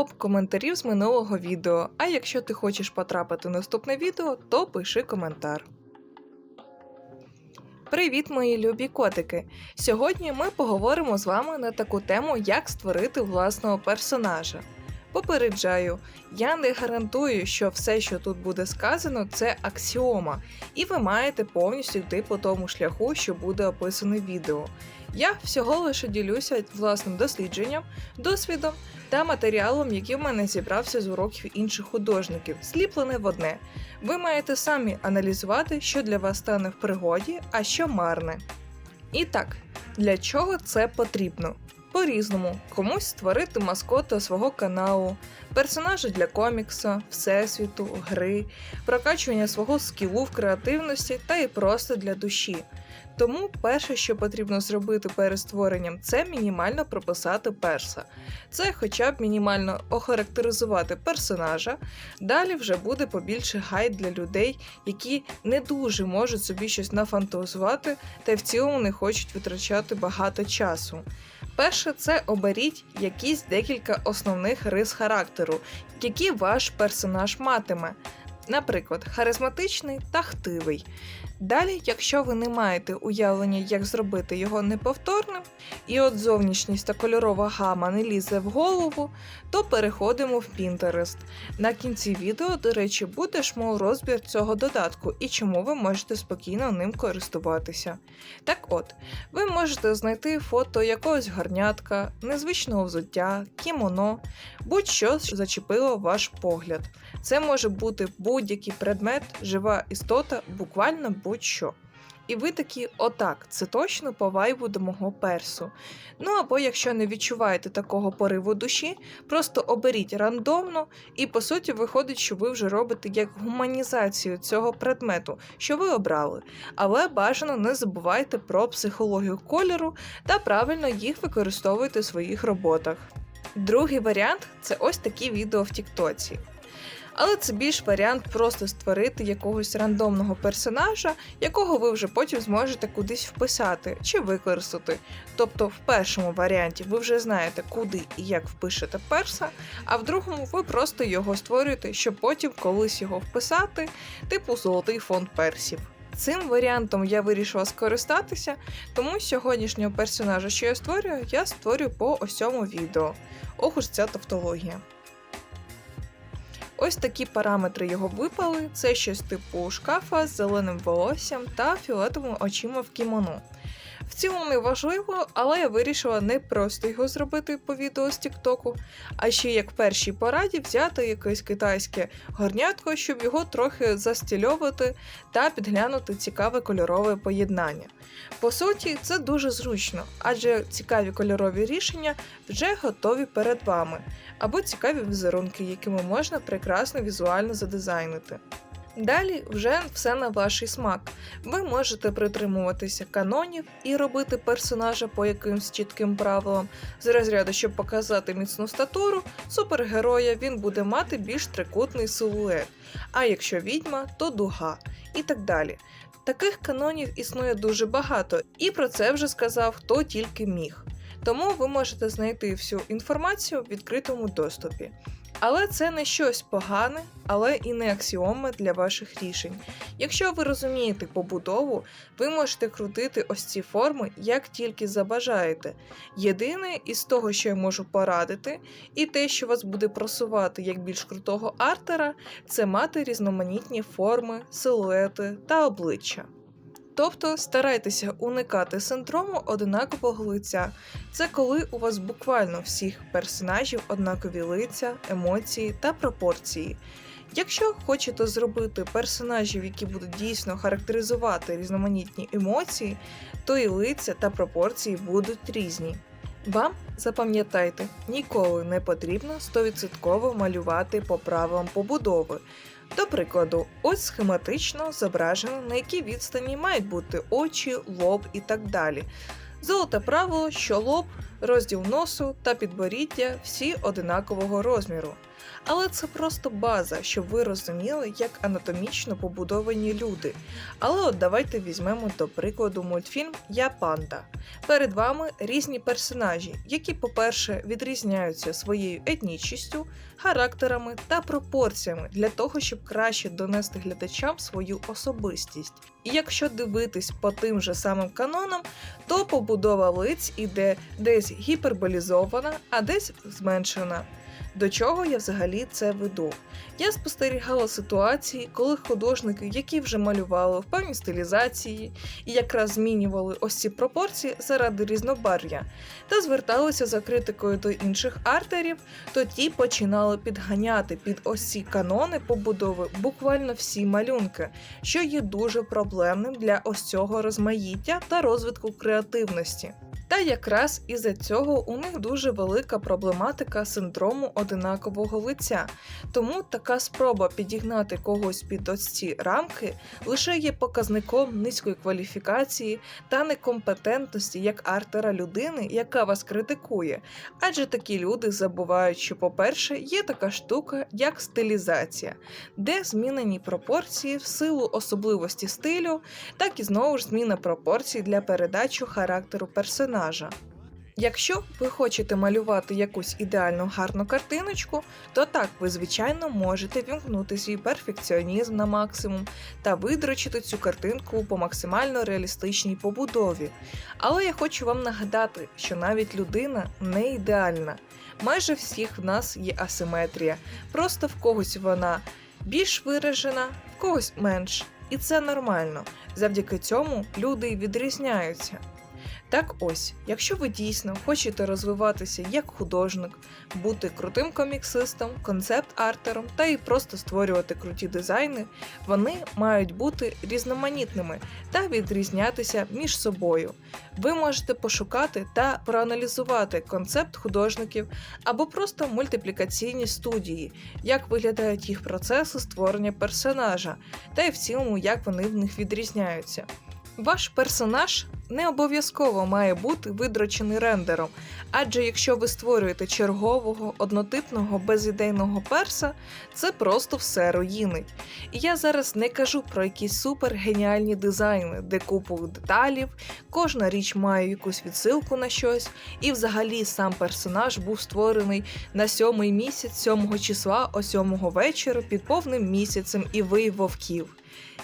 топ коментарів з минулого відео. А якщо ти хочеш потрапити в наступне відео, то пиши коментар. Привіт, мої любі котики! Сьогодні ми поговоримо з вами на таку тему, як створити власного персонажа. Попереджаю, я не гарантую, що все, що тут буде сказано, це аксіома, і ви маєте повністю йти по тому шляху, що буде описане в відео. Я всього лише ділюся власним дослідженням, досвідом та матеріалом, який в мене зібрався з уроків інших художників, сліплене в одне. Ви маєте самі аналізувати, що для вас стане в пригоді, а що марне. І так, для чого це потрібно? По-різному, комусь створити маскота свого каналу, персонажа для комікса, всесвіту, гри, прокачування свого скілу в креативності та і просто для душі. Тому перше, що потрібно зробити перед створенням, це мінімально прописати перса. Це хоча б мінімально охарактеризувати персонажа. Далі вже буде побільше гайд для людей, які не дуже можуть собі щось нафантазувати та в цілому не хочуть витрачати багато часу. Перше, це оберіть якісь декілька основних рис характеру, які ваш персонаж матиме. Наприклад, харизматичний та хтивий. Далі, якщо ви не маєте уявлення, як зробити його неповторним, і от зовнішність та кольорова гама не лізе в голову, то переходимо в Pinterest. На кінці відео, до речі, буде шмол розбір цього додатку і чому ви можете спокійно ним користуватися. Так от, ви можете знайти фото якогось гарнятка, незвичного взуття, кімоно, будь-що зачепило ваш погляд. Це може бути будь-який предмет, жива істота, буквально будь-що. І ви такі, отак, це точно по вайбу до мого персу. Ну або якщо не відчуваєте такого пориву душі, просто оберіть рандомно, і по суті виходить, що ви вже робите як гуманізацію цього предмету, що ви обрали. Але бажано не забувайте про психологію кольору та правильно їх використовуйте в своїх роботах. Другий варіант це ось такі відео в Тіктоці. Але це більш варіант просто створити якогось рандомного персонажа, якого ви вже потім зможете кудись вписати чи використати. Тобто, в першому варіанті ви вже знаєте, куди і як впишете перса, а в другому ви просто його створюєте, щоб потім колись його вписати, типу золотий фонд персів. Цим варіантом я вирішила скористатися, тому сьогоднішнього персонажа, що я створюю, я створюю по ось цьому відео. Ох уж ця тавтологія. Ось такі параметри його випали: це щось типу шкафа з зеленим волоссям та фіолетовими очима в кімоно. В цілому важливо, але я вирішила не просто його зробити по відео з Тіктоку, а ще як в першій пораді взяти якесь китайське горнятко, щоб його трохи застільовувати та підглянути цікаве кольорове поєднання. По суті, це дуже зручно, адже цікаві кольорові рішення вже готові перед вами, або цікаві візерунки, якими можна прекрасно візуально задизайнити. Далі вже все на ваш смак. Ви можете притримуватися канонів і робити персонажа по якимсь чітким правилам. З розряду, щоб показати міцну статуру, супергероя він буде мати більш трикутний силует, а якщо відьма, то дуга і так далі. Таких канонів існує дуже багато, і про це вже сказав хто тільки міг. Тому ви можете знайти всю інформацію в відкритому доступі. Але це не щось погане, але і не аксіоми для ваших рішень. Якщо ви розумієте побудову, ви можете крутити ось ці форми як тільки забажаєте. Єдине із того, що я можу порадити, і те, що вас буде просувати як більш крутого артера, це мати різноманітні форми, силуети та обличчя. Тобто старайтеся уникати синдрому однакового лиця. Це коли у вас буквально всіх персонажів однакові лиця, емоції та пропорції. Якщо хочете зробити персонажів, які будуть дійсно характеризувати різноманітні емоції, то і лиця та пропорції будуть різні. Вам запам'ятайте, ніколи не потрібно 100% малювати по правилам побудови. До прикладу, ось схематично зображено, на якій відстані мають бути очі, лоб і так далі. Золоте правило, що лоб, розділ носу та підборіддя всі одинакового розміру. Але це просто база, щоб ви розуміли, як анатомічно побудовані люди. Але от давайте візьмемо до прикладу мультфільм Я панда. Перед вами різні персонажі, які, по-перше, відрізняються своєю етнічністю, характерами та пропорціями для того, щоб краще донести глядачам свою особистість. І якщо дивитись по тим же самим канонам, то побудова лиць іде десь гіперболізована, а десь зменшена. До чого я взагалі це веду? Я спостерігала ситуації, коли художники, які вже малювали в певній стилізації і якраз змінювали ось ці пропорції заради різнобарв'я, та зверталися за критикою до інших артерів, то ті починали підганяти під ось ці канони побудови буквально всі малюнки, що є дуже проблемним для ось цього розмаїття та розвитку креативності. Та якраз із-за цього у них дуже велика проблематика синдрому одинакового лиця. Тому така спроба підігнати когось під ось ці рамки лише є показником низької кваліфікації та некомпетентності як артера людини, яка вас критикує. Адже такі люди забувають, що, по-перше, є така штука, як стилізація, де змінені пропорції в силу особливості стилю, так і знову ж зміна пропорцій для передачі характеру персонажа. Якщо ви хочете малювати якусь ідеальну гарну картиночку, то так ви, звичайно, можете вімкнути свій перфекціонізм на максимум та видрочити цю картинку по максимально реалістичній побудові. Але я хочу вам нагадати, що навіть людина не ідеальна. Майже всіх в нас є асиметрія, просто в когось вона більш виражена, в когось менш. І це нормально. Завдяки цьому люди відрізняються. Так ось, якщо ви дійсно хочете розвиватися як художник, бути крутим коміксистом, концепт-артером та і просто створювати круті дизайни, вони мають бути різноманітними та відрізнятися між собою. Ви можете пошукати та проаналізувати концепт художників або просто мультиплікаційні студії, як виглядають їх процеси створення персонажа, та й в цілому, як вони в них відрізняються. Ваш персонаж не обов'язково має бути видрочений рендером, адже якщо ви створюєте чергового однотипного безідейного перса, це просто все руїнить. І я зараз не кажу про якісь супер геніальні дизайни, де купу деталів, кожна річ має якусь відсилку на щось, і взагалі сам персонаж був створений на сьомий місяць, сьомого числа о сьомого вечора під повним місяцем і ви вовків.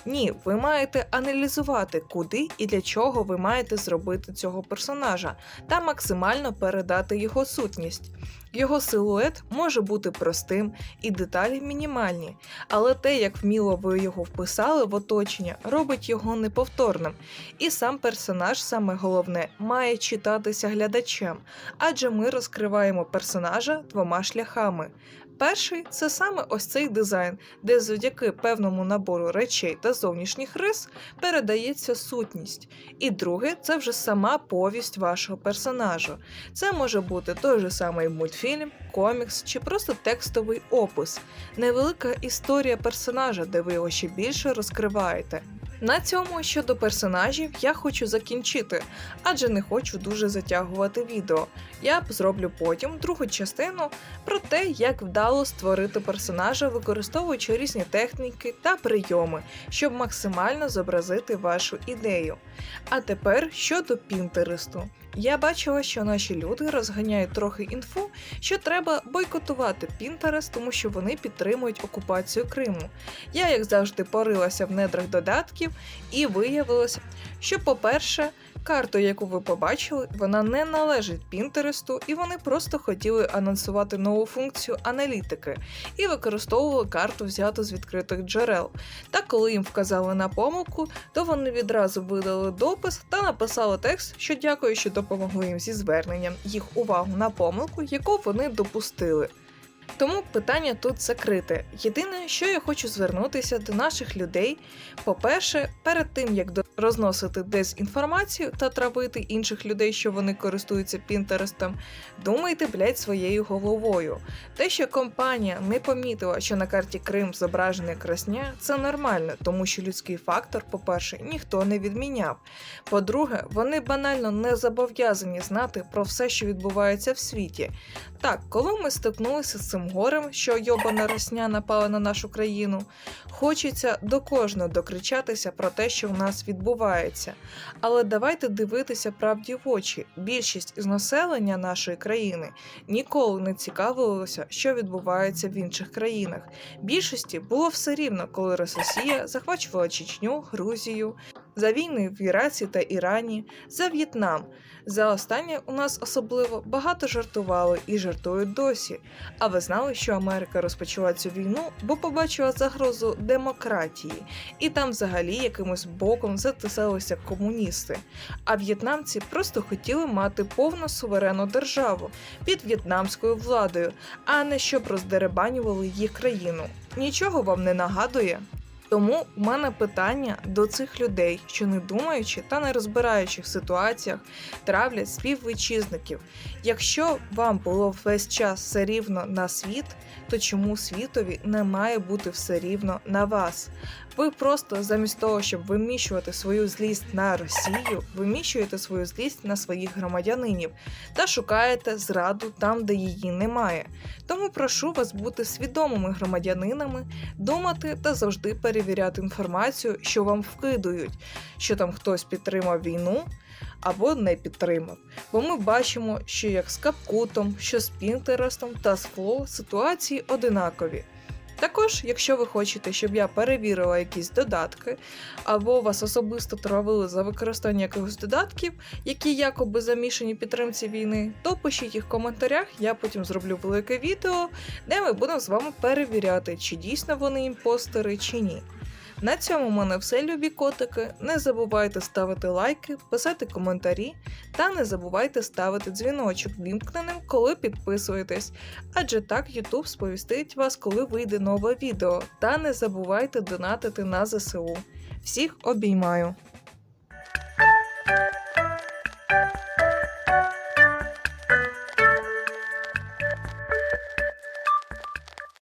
Ні, ви маєте аналізувати, куди і для чого ви маєте зробити цього персонажа та максимально передати його сутність. Його силует може бути простим і деталі мінімальні, але те, як вміло ви його вписали в оточення, робить його неповторним. І сам персонаж, саме головне, має читатися глядачем, адже ми розкриваємо персонажа двома шляхами. Перший це саме ось цей дизайн, де завдяки певному набору речей та зовнішніх рис передається сутність. І друге це вже сама повість вашого персонажа. Це може бути той же самий мультфільм, комікс чи просто текстовий опис, невелика історія персонажа, де ви його ще більше розкриваєте. На цьому щодо персонажів я хочу закінчити, адже не хочу дуже затягувати відео. Я зроблю потім другу частину про те, як вдало створити персонажа, використовуючи різні техніки та прийоми, щоб максимально зобразити вашу ідею. А тепер щодо Пінтересту. Я бачила, що наші люди розганяють трохи інфу, що треба бойкотувати Pinterest, тому що вони підтримують окупацію Криму. Я, як завжди, порилася в недрах додатків і виявилося, що, по-перше, Карту, яку ви побачили, вона не належить Пінтересту, і вони просто хотіли анонсувати нову функцію аналітики і використовували карту взяту з відкритих джерел. Та коли їм вказали на помилку, то вони відразу видали допис та написали текст, що дякую, що допомогли їм зі зверненням їх увагу на помилку, яку вони допустили. Тому питання тут закрите. Єдине, що я хочу звернутися до наших людей. По-перше, перед тим як розносити дезінформацію та травити інших людей, що вони користуються Пінтерестом, думайте, блять, своєю головою. Те, що компанія не помітила, що на карті Крим зображений красня, це нормально, тому що людський фактор, по-перше, ніхто не відміняв. По-друге, вони банально не зобов'язані знати про все, що відбувається в світі. Так, коли ми стикнулися з цим цим горем, що йобана росня напала на нашу країну. Хочеться до кожного докричатися про те, що в нас відбувається. Але давайте дивитися правді в очі. Більшість із населення нашої країни ніколи не цікавилося, що відбувається в інших країнах. Більшості було все рівно, коли Росія захвачувала Чечню, Грузію, за війни в Іраці та Ірані, за В'єтнам. За останнє у нас особливо багато жартували і жартують досі. А ви знали, що Америка розпочала цю війну, бо побачила загрозу демократії, і там взагалі якимось боком затисалися комуністи. А в'єтнамці просто хотіли мати повну суверенну державу під в'єтнамською владою, а не щоб роздеребанювали їх країну. Нічого вам не нагадує? Тому у мене питання до цих людей, що не думаючи та не розбираючи в ситуаціях, травлять співвітчизників. Якщо вам було весь час все рівно на світ, то чому світові не має бути все рівно на вас? Ви просто замість того, щоб виміщувати свою злість на Росію, виміщуєте свою злість на своїх громадянинів та шукаєте зраду там, де її немає. Тому прошу вас бути свідомими громадянинами, думати та завжди перевіряти інформацію, що вам вкидують, що там хтось підтримав війну або не підтримав. Бо ми бачимо, що як з Капкутом, що з Пінтерестом та з Фло ситуації одинакові. Також, якщо ви хочете, щоб я перевірила якісь додатки, або вас особисто травили за використання якихось додатків, які якоби замішані підтримці війни, то пишіть їх в коментарях, я потім зроблю велике відео, де ми будемо з вами перевіряти, чи дійсно вони імпостери, чи ні. На цьому в мене все, любі котики. Не забувайте ставити лайки, писати коментарі та не забувайте ставити дзвіночок вімкненим, коли підписуєтесь, адже так YouTube сповістить вас, коли вийде нове відео. Та не забувайте донатити на ЗСУ. Всіх обіймаю!